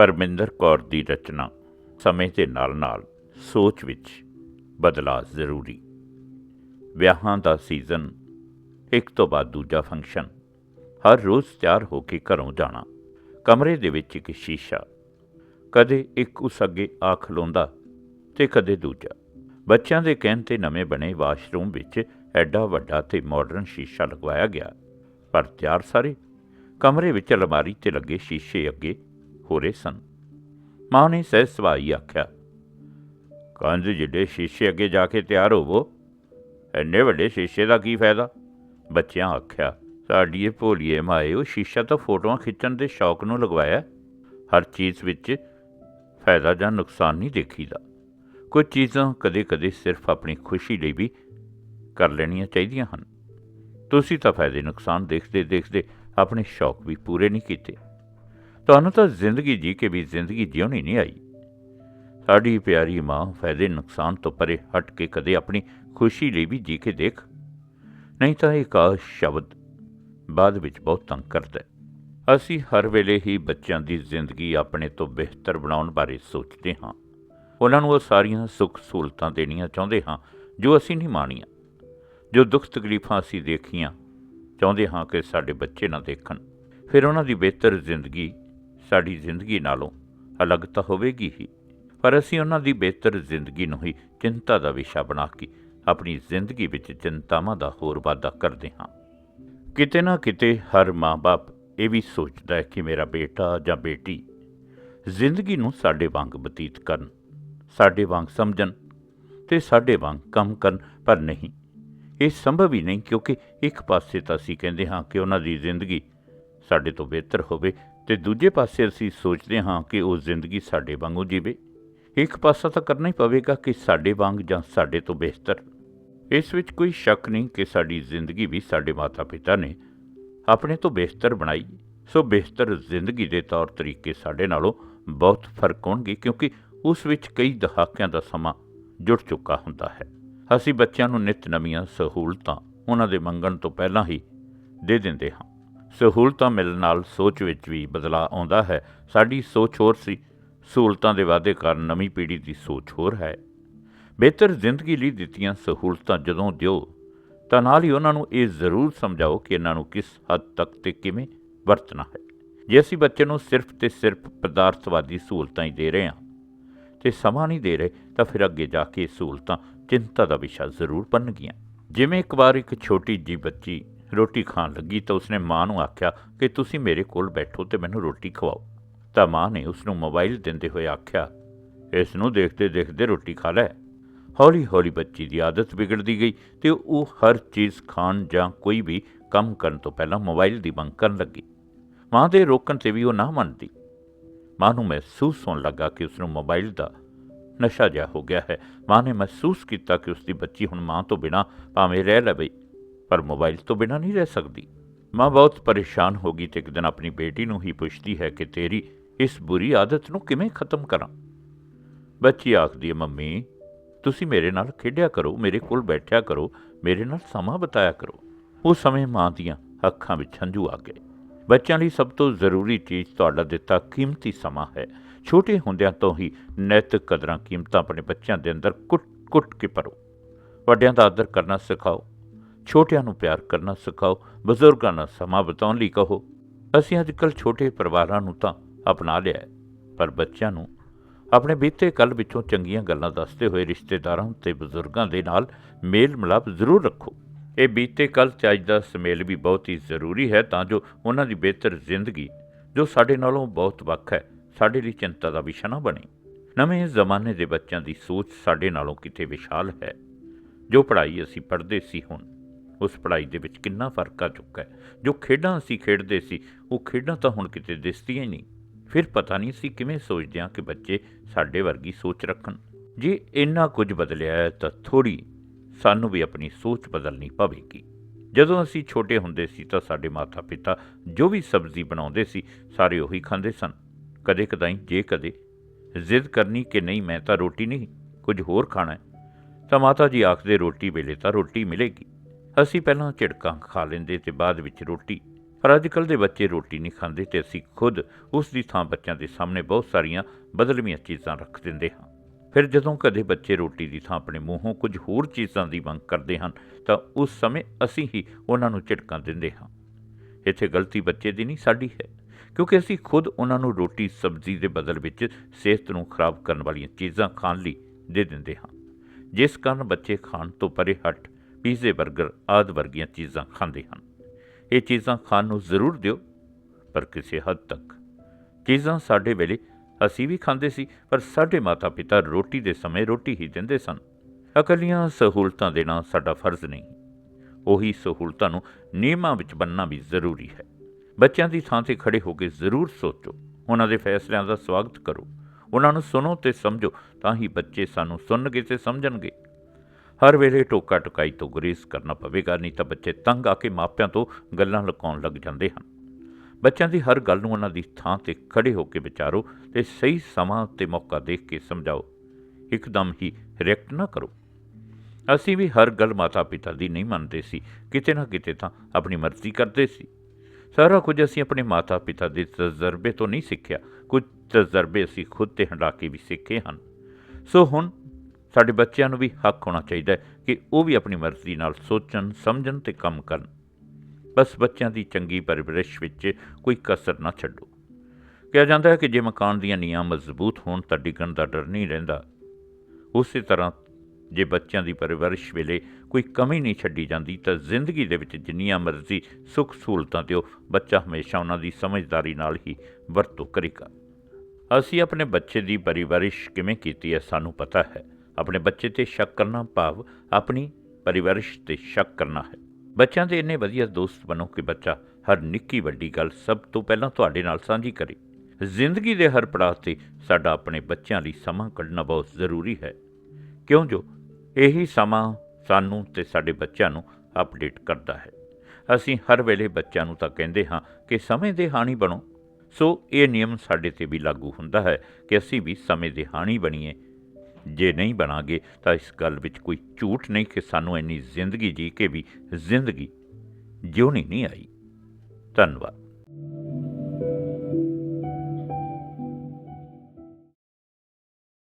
ਪਰਮਿੰਦਰ ਕੌਰ ਦੀ ਰਚਨਾ ਸਮੇਂ ਦੇ ਨਾਲ-ਨਾਲ ਸੋਚ ਵਿੱਚ ਬਦਲਾਅ ਜ਼ਰੂਰੀ। ਵਿਆਹਾਂ ਦਾ ਸੀਜ਼ਨ ਇੱਕ ਤੋਂ ਬਾਅਦ ਦੂਜਾ ਫੰਕਸ਼ਨ। ਹਰ ਰੋਜ਼ ਤਿਆਰ ਹੋ ਕੇ ਘਰੋਂ ਜਾਣਾ। ਕਮਰੇ ਦੇ ਵਿੱਚ ਇੱਕ ਸ਼ੀਸ਼ਾ। ਕਦੇ ਇੱਕ ਉਸ ਅੱਗੇ ਆ ਖਲੋਂਦਾ ਤੇ ਕਦੇ ਦੂਜਾ। ਬੱਚਿਆਂ ਦੇ ਕਹਿਣ ਤੇ ਨਵੇਂ ਬਣੇ ਵਾਸ਼ਰੂਮ ਵਿੱਚ ਐਡਾ ਵੱਡਾ ਤੇ ਮਾਡਰਨ ਸ਼ੀਸ਼ਾ ਲਗਵਾਇਆ ਗਿਆ। ਪਰ ਤਿਆਰ ਸਾਰੇ ਕਮਰੇ ਵਿੱਚ ਅਲਮਾਰੀ ਤੇ ਲੱਗੇ ਸ਼ੀਸ਼ੇ ਅੱਗੇ ਹੋ ਰਹੇ ਸਨ। ਮਾਂ ਨੇ ਸਹਿ ਸਵਾਈ ਆਖਿਆ ਕੰਧ ਜਿਹੜੇ ਸ਼ੀਸ਼ੇ ਅੱਗੇ ਜਾ ਕੇ ਤਿਆਰ ਹੋਵੋ ਐਨੇ ਵੱਡੇ ਸ਼ੀਸ਼ੇ ਦਾ ਕੀ ਫਾਇਦਾ? ਬੱਚਿਆਂ ਆਖਿਆ ਸਾਡੀ ਇਹ ਭੋਲੀਏ ਮਾਏ, ਉਹ ਸ਼ੀਸ਼ਾ ਤਾਂ ਫੋਟੋਆਂ ਖਿੱਚਣ ਦੇ ਸ਼ੌਕ ਨੂੰ ਲਗਵਾਇਆ। ਹਰ ਚੀਜ਼ ਵਿੱਚ ਫਾਇਦਾ ਜਾਂ ਨੁਕਸਾਨ ਨਹੀਂ ਦੇਖੀਦਾ। ਕੁਝ ਚੀਜ਼ਾਂ ਕਦੇ-ਕਦੇ ਸਿਰਫ ਆਪਣੀ ਖੁਸ਼ੀ ਲਈ ਵੀ ਕਰ ਲੈਣੀਆਂ ਚਾਹੀਦੀਆਂ ਹਨ। ਤੁਸੀਂ ਤਾਂ ਫਾਇਦੇ ਨੁਕਸਾਨ ਦੇਖਦੇ-ਦੇਖਦੇ ਆਪਣੇ ਸ਼ੌਕ ਵੀ ਪੂਰੇ ਨਹੀਂ ਕੀਤੇ। ਤੁਹਾਨੂੰ ਤਾਂ ਜ਼ਿੰਦਗੀ ਜੀ ਕੇ ਵੀ ਜ਼ਿੰਦਗੀ ਜਿਉਣੀ ਨਹੀਂ ਆਈ। ਸਾਡੀ ਪਿਆਰੀ ਮਾਂ ਫਾਇਦੇ ਨੁਕਸਾਨ ਤੋਂ ਪਰੇ ਹਟ ਕੇ ਕਦੇ ਆਪਣੀ ਖੁਸ਼ੀ ਲਈ ਵੀ ਜੀ ਕੇ ਦੇਖ। ਨਹੀਂ ਤਾਂ ਇਹ ਕਾਸ਼ ਸ਼ਬਦ ਬਾਅਦ ਵਿੱਚ ਬਹੁਤ ਤੰਗ ਕਰਦਾ ਹੈ। ਅਸੀਂ ਹਰ ਵੇਲੇ ਹੀ ਬੱਚਿਆਂ ਦੀ ਜ਼ਿੰਦਗੀ ਆਪਣੇ ਤੋਂ ਬਿਹਤਰ ਬਣਾਉਣ ਬਾਰੇ ਸੋਚਦੇ ਹਾਂ। ਉਹਨਾਂ ਨੂੰ ਉਹ ਸਾਰੀਆਂ ਸੁੱਖ ਸਹੂਲਤਾਂ ਦੇਣੀਆਂ ਚਾਹੁੰਦੇ ਹਾਂ ਜੋ ਅਸੀਂ ਨਹੀਂ ਮਾਣੀਆਂ। ਜੋ ਦੁੱਖ ਤਕਲੀਫਾਂ ਅਸੀਂ ਦੇਖੀਆਂ, ਚਾਹੁੰਦੇ ਹਾਂ ਕਿ ਸਾਡੇ ਬੱਚੇ ਨਾ ਦੇਖਣ। ਫਿਰ ਉਹਨਾਂ ਦੀ ਬਿਹਤਰ ਜ਼ਿੰਦਗੀ ਸਾਡੀ ਜ਼ਿੰਦਗੀ ਨਾਲੋਂ ਅਲੱਗ ਤਾਂ ਹੋਵੇਗੀ ਹੀ। ਪਰ ਅਸੀਂ ਉਹਨਾਂ ਦੀ ਬਿਹਤਰ ਜ਼ਿੰਦਗੀ ਨੂੰ ਹੀ ਚਿੰਤਾ ਦਾ ਵਿਸ਼ਾ ਬਣਾ ਕੇ ਆਪਣੀ ਜ਼ਿੰਦਗੀ ਵਿੱਚ ਚਿੰਤਾਵਾਂ ਦਾ ਹੋਰ ਵਾਧਾ ਕਰਦੇ ਹਾਂ। ਕਿਤੇ ਨਾ ਕਿਤੇ ਹਰ ਮਾਂ-ਬਾਪ ਇਹ ਵੀ ਸੋਚਦਾ ਹੈ ਕਿ ਮੇਰਾ ਬੇਟਾ ਜਾਂ ਬੇਟੀ ਜ਼ਿੰਦਗੀ ਨੂੰ ਸਾਡੇ ਵਾਂਗ ਬਤੀਤ ਕਰਨ, ਸਾਡੇ ਵਾਂਗ ਸਮਝਣ ਤੇ ਸਾਡੇ ਵਾਂਗ ਕੰਮ ਕਰਨ, ਪਰ ਨਹੀਂ। ਇਹ ਸੰਭਵ ਹੀ ਨਹੀਂ ਕਿਉਂਕਿ ਇੱਕ ਪਾਸੇ ਤਾਂ ਅਸੀਂ ਕਹਿੰਦੇ ਹਾਂ ਕਿ ਉਹਨਾਂ ਦੀ ਜ਼ਿੰਦਗੀ ਸਾਡੇ ਤੋਂ ਬਿਹਤਰ ਹੋਵੇ ਤੇ ਦੂਜੇ ਪਾਸੇ ਅਸੀਂ ਸੋਚਦੇ ਹਾਂ ਕਿ ਉਹ ਜ਼ਿੰਦਗੀ ਸਾਡੇ ਵਾਂਗੂ ਜੀਵੇ। ਇੱਕ ਪਾਸਾ ਤਾਂ ਕਰਨਾ ਹੀ ਪਵੇਗਾ ਕਿ ਸਾਡੇ ਵਾਂਗ ਜਾਂ ਸਾਡੇ ਤੋਂ ਬਿਹਤਰ। ਇਸ ਵਿੱਚ ਕੋਈ ਸ਼ੱਕ ਨਹੀਂ ਕਿ ਸਾਡੀ ਜ਼ਿੰਦਗੀ ਵੀ ਸਾਡੇ ਮਾਤਾ-ਪਿਤਾ ਨੇ ਆਪਣੇ ਤੋਂ ਬਿਹਤਰ ਬਣਾਈ। ਸੋ ਬਿਹਤਰ ਜ਼ਿੰਦਗੀ ਦੇ ਤੌਰ ਤਰੀਕੇ ਸਾਡੇ ਨਾਲੋਂ ਬਹੁਤ ਫ਼ਰਕ ਹੋਣਗੇ ਕਿਉਂਕਿ ਉਸ ਵਿੱਚ ਕਈ ਦਹਾਕਿਆਂ ਦਾ ਸਮਾਂ ਜੁੜ ਚੁੱਕਾ ਹੁੰਦਾ ਹੈ। ਅਸੀਂ ਬੱਚਿਆਂ ਨੂੰ ਨਿਤ ਨਵੀਆਂ ਸਹੂਲਤਾਂ ਉਹਨਾਂ ਦੇ ਮੰਗਣ ਤੋਂ ਪਹਿਲਾਂ ਹੀ ਦੇ ਦਿੰਦੇ ਹਾਂ। ਸਹੂਲਤਾਂ ਮਿਲਣ ਨਾਲ ਸੋਚ ਵਿੱਚ ਵੀ ਬਦਲਾਅ ਆਉਂਦਾ ਹੈ। ਸਾਡੀ ਸੋਚ ਹੋਰ ਸੀ। ਸਹੂਲਤਾਂ ਦੇ ਵਾਅਦੇ ਕਾਰਨ ਨਵੀਂ ਪੀੜ੍ਹੀ ਦੀ ਸੋਚ ਹੋਰ ਹੈ। ਬਿਹਤਰ ਜ਼ਿੰਦਗੀ ਲਈ ਦਿੱਤੀਆਂ ਸਹੂਲਤਾਂ ਜਦੋਂ ਦਿਓ, ਤਾਂ ਨਾਲ ਹੀ ਉਹਨਾਂ ਨੂੰ ਇਹ ਜ਼ਰੂਰ ਸਮਝਾਓ ਕਿ ਇਹਨਾਂ ਨੂੰ ਕਿਸ ਹੱਦ ਤੱਕ ਤੇ ਕਿਵੇਂ ਵਰਤਣਾ ਹੈ। ਜੇ ਅਸੀਂ ਬੱਚੇ ਨੂੰ ਸਿਰਫ ਤੇ ਸਿਰਫ ਪਦਾਰਥਵਾਦੀ ਸਹੂਲਤਾਂ ਹੀ ਦੇ ਰਹੇ ਹਾਂ ਤੇ ਸਮਾਂ ਨਹੀਂ ਦੇ ਰਹੇ, ਤਾਂ ਫਿਰ ਅੱਗੇ ਜਾ ਕੇ ਸਹੂਲਤਾਂ ਚਿੰਤਾ ਦਾ ਵਿਸ਼ਾ ਜ਼ਰੂਰ ਬਣਨਗੀਆਂ। ਜਿਵੇਂ ਇੱਕ ਵਾਰ ਇੱਕ ਛੋਟੀ ਜੀ ਬੱਚੀ ਰੋਟੀ ਖਾਣ ਲੱਗੀ ਤਾਂ ਉਸਨੇ ਮਾਂ ਨੂੰ ਆਖਿਆ ਕਿ ਤੁਸੀਂ ਮੇਰੇ ਕੋਲ ਬੈਠੋ ਤੇ ਮੈਨੂੰ ਰੋਟੀ ਖਵਾਓ। ਤਾਂ ਮਾਂ ਨੇ ਉਸ ਨੂੰ ਮੋਬਾਈਲ ਦਿੰਦੇ ਹੋਏ ਆਖਿਆ ਇਸ ਨੂੰ ਦੇਖਦੇ ਦੇਖਦੇ ਰੋਟੀ ਖਾ ਲੈ। ਹੌਲੀ ਹੌਲੀ ਬੱਚੀ ਦੀ ਆਦਤ ਵਿਗੜਦੀ ਗਈ ਤੇ ਉਹ ਹਰ ਚੀਜ਼ ਖਾਣ ਜਾਂ ਕੋਈ ਵੀ ਕੰਮ ਕਰਨ ਤੋਂ ਪਹਿਲਾਂ ਮੋਬਾਈਲ ਦੀ ਮੰਗ ਕਰਨ ਲੱਗੀ। ਮਾਂ ਦੇ ਰੋਕਣ ਤੇ ਵੀ ਉਹ ਨਾ ਮੰਨਦੀ। ਮਾਂ ਨੂੰ ਮਹਿਸੂਸ ਹੋਣ ਲੱਗਾ ਕਿ ਉਸ ਨੂੰ ਮੋਬਾਈਲ ਦਾ ਨਸ਼ਾ ਜਿਹਾ ਹੋ ਗਿਆ ਹੈ। ਮਾਂ ਨੇ ਮਹਿਸੂਸ ਕੀਤਾ ਕਿ ਉਸ ਦੀ ਬੱਚੀ ਹੁਣ ਮਾਂ ਤੋਂ ਬਿਨਾ ਭਾਵੇਂ ਰਹਿ ਲਵੇ। ਪਰ ਮੋਬਾਈਲ ਤੋਂ ਬਿਨਾਂ ਨਹੀਂ ਰਹਿ ਸਕਦੀ। ਮਾਂ ਬਹੁਤ ਪਰੇਸ਼ਾਨ ਹੋ ਗਈ ਤੇ ਇੱਕ ਦਿਨ ਆਪਣੀ ਬੇਟੀ ਨੂੰ ਹੀ ਪੁੱਛਦੀ ਹੈ ਕਿ ਤੇਰੀ ਇਸ ਬੁਰੀ ਆਦਤ ਨੂੰ ਕਿਵੇਂ ਖਤਮ ਕਰਾਂ? ਬੱਚੀ ਆਖਦੀ ਹੈ, ਮੰਮੀ, ਤੁਸੀਂ ਮੇਰੇ ਨਾਲ ਖੇਡਿਆ ਕਰੋ, ਮੇਰੇ ਕੋਲ ਬੈਠਿਆ ਕਰੋ, ਮੇਰੇ ਨਾਲ ਸਮਾਂ ਬਿਤਾਇਆ ਕਰੋ। ਉਸ ਸਮੇਂ ਮਾਂ ਦੀਆਂ ਅੱਖਾਂ ਵਿੱਚ ਹੰਝੂ ਆ ਗਏ। ਬੱਚਿਆਂ ਲਈ ਸਭ ਤੋਂ ਜ਼ਰੂਰੀ ਚੀਜ਼ ਤੁਹਾਡਾ ਦਿੱਤਾ ਕੀਮਤੀ ਸਮਾਂ ਹੈ। ਛੋਟੇ ਹੁੰਦਿਆਂ ਤੋਂ ਹੀ ਨੈਤਿਕ ਕਦਰਾਂ ਕੀਮਤਾਂ ਆਪਣੇ ਬੱਚਿਆਂ ਦੇ ਅੰਦਰ ਕੁੱਟ-ਕੁੱਟ ਕੇ ਭਰੋ। ਵੱਡਿਆਂ ਦਾ ਆਦਰ ਕਰਨਾ ਸਿਖਾਓ। ਛੋਟਿਆਂ ਨੂੰ ਪਿਆਰ ਕਰਨਾ ਸਿਖਾਓ, ਬਜ਼ੁਰਗਾਂ ਨਾਲ ਸਮਾਂ ਬਿਤਾਉਣ ਲਈ ਕਹੋ। ਅਸੀਂ ਅੱਜਕੱਲ ਛੋਟੇ ਪਰਿਵਾਰਾਂ ਨੂੰ ਤਾਂ ਅਪਣਾ ਲਿਆ ਹੈ, ਪਰ ਬੱਚਿਆਂ ਨੂੰ ਆਪਣੇ ਬੀਤੇ ਕੱਲ ਵਿੱਚੋਂ ਚੰਗੀਆਂ ਗੱਲਾਂ ਦੱਸਦੇ ਹੋਏ ਰਿਸ਼ਤੇਦਾਰਾਂ ਤੇ ਬਜ਼ੁਰਗਾਂ ਦੇ ਨਾਲ ਮੇਲ ਮਿਲਾਪ ਜ਼ਰੂਰ ਰੱਖੋ। ਇਹ ਬੀਤੇ ਕੱਲ ਚ ਅੱਜ ਦਾ ਸਮੇਲ ਵੀ ਬਹੁਤ ਹੀ ਜ਼ਰੂਰੀ ਹੈ ਤਾਂ ਜੋ ਉਹਨਾਂ ਦੀ ਬਿਹਤਰ ਜ਼ਿੰਦਗੀ, ਜੋ ਸਾਡੇ ਨਾਲੋਂ ਬਹੁਤ ਵੱਖ ਹੈ, ਸਾਡੇ ਲਈ ਚਿੰਤਾ ਦਾ ਵਿਸ਼ਾ ਨਾ ਬਣੇ। ਨਵੇਂ ਜ਼ਮਾਨੇ ਦੇ ਬੱਚਿਆਂ ਦੀ ਸੋਚ ਸਾਡੇ ਨਾਲੋਂ ਕਿਤੇ ਵਿਸ਼ਾਲ ਹੈ, ਜੋ ਪੜ੍ਹਾਈ ਅਸੀਂ ਪੜ੍ਹਦੇ ਸੀ ਹੁਣ। ਉਸ ਪੜ੍ਹਾਈ ਦੇ ਵਿੱਚ ਕਿੰਨਾ ਫ਼ਰਕ ਆ ਚੁੱਕਾ ਹੈ। ਜੋ ਖੇਡਾਂ ਅਸੀਂ ਖੇਡਦੇ ਸੀ, ਉਹ ਖੇਡਾਂ ਤਾਂ ਹੁਣ ਕਿਤੇ ਦਿਸਦੀਆਂ ਹੀ ਨਹੀਂ। ਫਿਰ ਪਤਾ ਨਹੀਂ ਸੀ ਕਿਵੇਂ ਸੋਚਦੇ ਹਾਂ ਕਿ ਬੱਚੇ ਸਾਡੇ ਵਰਗੀ ਸੋਚ ਰੱਖਣ। ਜੇ ਇੰਨਾ ਕੁਝ ਬਦਲਿਆ ਹੈ ਤਾਂ ਥੋੜੀ ਸਾਨੂੰ ਵੀ ਆਪਣੀ ਸੋਚ ਬਦਲਣੀ ਪਵੇਗੀ। ਜਦੋਂ ਅਸੀਂ ਛੋਟੇ ਹੁੰਦੇ ਸੀ ਤਾਂ ਸਾਡੇ ਮਾਤਾ-ਪਿਤਾ ਜੋ ਵੀ ਸਬਜ਼ੀ ਬਣਾਉਂਦੇ ਸੀ, ਸਾਰੇ ਉਹੀ ਖਾਂਦੇ ਸਨ। ਕਦੇ ਕਦਾਈ ਜੇ ਕਦੇ ਜ਼ਿੱਦ ਕਰਨੀ ਕਿ ਨਹੀਂ, ਮੈਂ ਤਾਂ ਰੋਟੀ ਨਹੀਂ, ਕੁਝ ਹੋਰ ਖਾਣਾ ਹੈ। ਤਾਂ ਮਾਤਾ ਜੀ ਆਖਦੇ ਰੋਟੀ ਵੇਲੇ ਤਾਂ ਰੋਟੀ ਮਿਲੇਗੀ। ਅਸੀਂ ਪਹਿਲਾਂ ਝਿੜਕਾਂ ਖਾ ਲੈਂਦੇ ਤੇ ਬਾਅਦ ਵਿੱਚ ਰੋਟੀ। ਪਰ ਅੱਜ ਕੱਲ੍ਹ ਦੇ ਬੱਚੇ ਰੋਟੀ ਨਹੀਂ ਖਾਂਦੇ ਤੇ ਅਸੀਂ ਖੁਦ ਉਸ ਦੀ ਥਾਂ ਬੱਚਿਆਂ ਦੇ ਸਾਹਮਣੇ ਬਹੁਤ ਸਾਰੀਆਂ ਬਦਲਵੀਆਂ ਚੀਜ਼ਾਂ ਰੱਖ ਦਿੰਦੇ ਹਾਂ। ਫਿਰ ਜਦੋਂ ਕਦੇ ਬੱਚੇ ਰੋਟੀ ਦੀ ਥਾਂ ਆਪਣੇ ਮੂੰਹੋਂ ਕੁਝ ਹੋਰ ਚੀਜ਼ਾਂ ਦੀ ਮੰਗ ਕਰਦੇ ਹਨ, ਤਾਂ ਉਸ ਸਮੇਂ ਅਸੀਂ ਹੀ ਉਹਨਾਂ ਨੂੰ ਝਟਕਾਂ ਦਿੰਦੇ ਹਾਂ। ਇੱਥੇ ਗਲਤੀ ਬੱਚੇ ਦੀ ਨਹੀਂ, ਸਾਡੀ ਹੈ। ਕਿਉਂਕਿ ਅਸੀਂ ਖੁਦ ਉਹਨਾਂ ਨੂੰ ਰੋਟੀ, ਸਬਜ਼ੀ ਦੇ ਬਦਲ ਵਿੱਚ ਸਿਹਤ ਨੂੰ ਖਰਾਬ ਕਰਨ ਵਾਲੀਆਂ ਚੀਜ਼ਾਂ ਖਾਣ ਲਈ ਦੇ ਦਿੰਦੇ ਹਾਂ। ਜਿਸ ਕਾਰਨ ਬੱਚੇ ਖਾਣ ਤੋਂ ਪਰੇ ਹਟ ਪੀਜ਼ੇ 버ਗਰ ਆਦਿ ਵਰਗੀਆਂ ਚੀਜ਼ਾਂ ਖਾਂਦੇ ਹਨ। ਇਹ ਚੀਜ਼ਾਂ ਖਾਣ ਨੂੰ ਜ਼ਰੂਰ ਦਿਓ, ਪਰ ਕਿਸੇ ਹੱਦ ਤੱਕ। ਚੀਜ਼ਾਂ ਸਾਡੇ ਵੇਲੇ ਅਸੀਂ ਵੀ ਖਾਂਦੇ ਸੀ, ਪਰ ਸਾਡੇ ਮਾਤਾ-ਪਿਤਾ ਰੋਟੀ ਦੇ ਸਮੇਂ ਰੋਟੀ ਹੀ ਦਿੰਦੇ ਸਨ। ਅਕਲੀਆਂ ਸਹੂਲਤਾਂ ਦੇਣਾ ਸਾਡਾ ਫਰਜ਼ ਨਹੀਂ। ਉਹੀ ਸਹੂਲਤਾਂ ਨੂੰ ਨਿਯਮਾਂ ਵਿੱਚ ਬੰਨਣਾ ਵੀ ਜ਼ਰੂਰੀ ਹੈ। ਬੱਚਿਆਂ ਦੀ ਥਾਂ ਤੇ ਖੜੇ ਹੋ ਕੇ ਜ਼ਰੂਰ ਸੋਚੋ। ਉਹਨਾਂ ਦੇ ਫੈਸਲਿਆਂ ਦਾ ਸਵਾਗਤ ਕਰੋ। ਉਹਨਾਂ ਨੂੰ ਸੁਣੋ ਤੇ ਸਮਝੋ, ਤਾਂ ਹੀ ਬੱਚੇ ਸਾਨੂੰ ਸੁਣਨਗੇ ਤੇ ਸਮਝਣਗੇ। ਹਰ ਵੇਲੇ ਟੋਕਾ ਟੁਕਾਈ ਤੋਂ ਗੁਰੇਜ਼ ਕਰਨਾ ਪਵੇਗਾ, ਨਹੀਂ ਤਾਂ ਬੱਚੇ ਤੰਗ ਆ ਕੇ ਮਾਪਿਆਂ ਤੋਂ ਗੱਲਾਂ ਲੁਕਾਉਣ ਲੱਗ ਜਾਂਦੇ ਹਨ। ਬੱਚਿਆਂ ਦੀ ਹਰ ਗੱਲ ਨੂੰ ਉਹਨਾਂ ਦੀ ਥਾਂ ਤੇ ਖੜੇ ਹੋ ਕੇ ਵਿਚਾਰੋ ਤੇ ਸਹੀ ਸਮਾਂ ਤੇ ਮੌਕਾ ਦੇਖ ਕੇ ਸਮਝਾਓ। ਇੱਕਦਮ ਹੀ ਰਿਐਕਟ ਨਾ ਕਰੋ। ਅਸੀਂ ਵੀ ਹਰ ਗੱਲ ਮਾਤਾ-ਪਿਤਾ ਦੀ ਨਹੀਂ ਮੰਨਦੇ ਸੀ। ਕਿਤੇ ਨਾ ਕਿਤੇ ਤਾਂ ਆਪਣੀ ਮਰਜ਼ੀ ਕਰਦੇ ਸੀ। ਸਾਰਾ ਕੁਝ ਅਸੀਂ ਆਪਣੇ ਮਾਤਾ-ਪਿਤਾ ਦੇ ਤਜਰਬੇ ਤੋਂ ਨਹੀਂ ਸਿੱਖਿਆ। ਕੁਝ ਤਜਰਬੇ ਅਸੀਂ ਖੁਦ ਤੇ ਹੰਡਾ ਕੇ ਵੀ ਸਿੱਖੇ ਹਨ। ਸੋ ਹੁਣ ਸਾਡੇ ਬੱਚਿਆਂ ਨੂੰ ਵੀ ਹੱਕ ਹੋਣਾ ਚਾਹੀਦਾ ਹੈ ਕਿ ਉਹ ਵੀ ਆਪਣੀ ਮਰਜ਼ੀ ਨਾਲ ਸੋਚਣ, ਸਮਝਣ ਤੇ ਕੰਮ ਕਰਨ। ਬਸ ਬੱਚਿਆਂ ਦੀ ਚੰਗੀ ਪਰਵਰਿਸ਼ ਵਿੱਚ ਕੋਈ ਕਸਰ ਨਾ ਛੱਡੋ। ਕਿਹਾ ਜਾਂਦਾ ਹੈ ਕਿ ਜੇ ਮਕਾਨ ਦੀਆਂ ਨੀਹਾਂ ਮਜ਼ਬੂਤ ਹੋਣ ਤਾਂ ਡਿੱਗਣ ਦਾ ਡਰ ਨਹੀਂ ਰਹਿੰਦਾ। ਉਸੇ ਤਰ੍ਹਾਂ ਜੇ ਬੱਚਿਆਂ ਦੀ ਪਰਵਰਿਸ਼ ਵੇਲੇ ਕੋਈ ਕਮੀ ਨਹੀਂ ਛੱਡੀ ਜਾਂਦੀ ਤਾਂ ਜ਼ਿੰਦਗੀ ਦੇ ਵਿੱਚ ਜਿੰਨੀਆਂ ਮਰਜ਼ੀ ਸੁੱਖ ਸਹੂਲਤਾਂ ਦਿਓ, ਬੱਚਾ ਹਮੇਸ਼ਾ ਉਹਨਾਂ ਦੀ ਸਮਝਦਾਰੀ ਨਾਲ ਹੀ ਵਰਤੋਂ ਕਰੇਗਾ। ਅਸੀਂ ਆਪਣੇ ਬੱਚੇ ਦੀ ਪਰਵਰਿਸ਼ ਕਿਵੇਂ ਕੀਤੀ ਹੈ ਸਾਨੂੰ ਪਤਾ ਹੈ। ਆਪਣੇ ਬੱਚੇ ਤੇ ਸ਼ੱਕ ਕਰਨਾ ਭਾਵ ਆਪਣੀ ਪਰਵਰਿਸ਼ ਤੇ ਸ਼ੱਕ ਕਰਨਾ ਹੈ। ਬੱਚਿਆਂ ਦੇ ਇੰਨੇ ਵਧੀਆ ਦੋਸਤ ਬਣੋ ਕਿ ਬੱਚਾ ਹਰ ਨਿੱਕੀ ਵੱਡੀ ਗੱਲ ਸਭ ਤੋਂ ਪਹਿਲਾਂ ਤੁਹਾਡੇ ਨਾਲ ਸਾਂਝੀ ਕਰੇ। ਜ਼ਿੰਦਗੀ ਦੇ ਹਰ ਪੜਾਅ ਤੇ ਸਾਡਾ ਆਪਣੇ ਬੱਚਿਆਂ ਲਈ ਸਮਾਂ ਕੱਢਣਾ ਬਹੁਤ ਜ਼ਰੂਰੀ ਹੈ। ਕਿਉਂ ਜੋ ਇਹੀ ਸਮਾਂ ਸਾਨੂੰ ਤੇ ਸਾਡੇ ਬੱਚਿਆਂ ਨੂੰ ਅਪਡੇਟ ਕਰਦਾ ਹੈ। ਅਸੀਂ ਹਰ ਵੇਲੇ ਬੱਚਿਆਂ ਨੂੰ ਤਾਂ ਕਹਿੰਦੇ ਹਾਂ ਕਿ ਸਮੇਂ ਦੇ ਹਾਣੀ ਬਣੋ। ਸੋ ਇਹ ਨਿਯਮ ਸਾਡੇ ਤੇ ਵੀ ਲਾਗੂ ਹੁੰਦਾ ਹੈ ਕਿ ਅਸੀਂ ਵੀ ਸਮੇਂ ਦੇ ਹਾਣੀ ਬਣੀਏ। ਜੇ ਨਹੀਂ ਬਣਾਂਗੇ ਤਾਂ ਇਸ ਗੱਲ ਵਿੱਚ ਕੋਈ ਝੂਠ ਨਹੀਂ ਕਿ ਸਾਨੂੰ ਇੰਨੀ ਜ਼ਿੰਦਗੀ ਜੀ ਕੇ ਵੀ ਜ਼ਿੰਦਗੀ ਜਿਉਣੀ ਨਹੀਂ ਆਈ। ਧੰਨਵਾਦ।